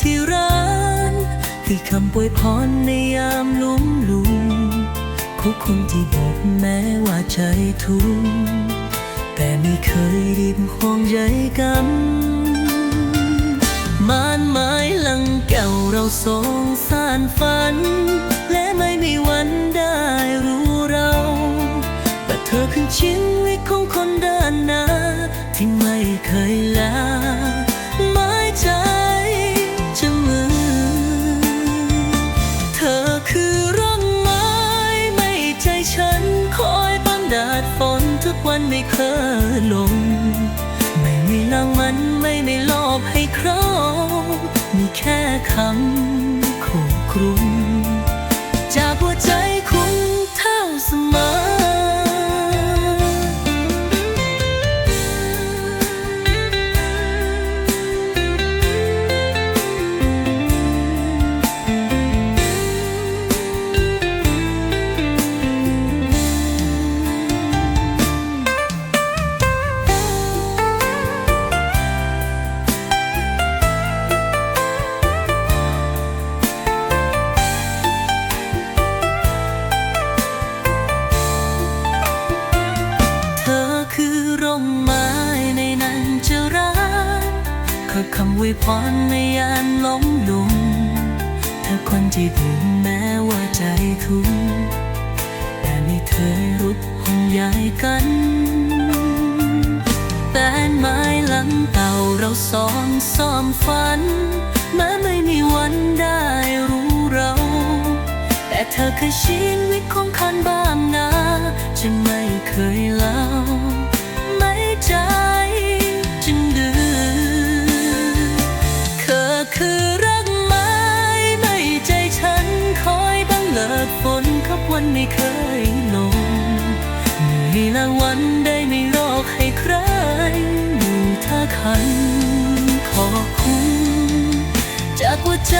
ที่ร้าน คือคำปวยพรในยามลุ้มลุมผู้คนที่บอกแม้ว่าใจทุกข์แต่ไม่เคยริบห่วงใยกันมานไม้ลังแก้วเราสองสานฝัน และไม่มีวันได้รู้เราแต่เธอคือชีวิตของคนเดินหน้าที่ไม่เคยลา ไม่เคอลง ไม่มีลังมันไม่ได้ลอบให้ครองมีแค่คำขู่ครุ อวยพรในยานล้มลุมเธอคนที่ดูแม้ว่าใจทุกข์แต่ไม่เคยรุดห่วงใยกันแต่ไม้หลังเต่าเราสองซ้อมฝันแม้ไม่มีวันได้รู้เรา แต่เธอเคือชีวิตของคันบ้านนาจะไม่เคยเล่า นครับวันไม่เคยลงเหนื่อยละวันได้ไม่รอกให้ใครอยู่ท่าคันขอบคุณจากหัวใจ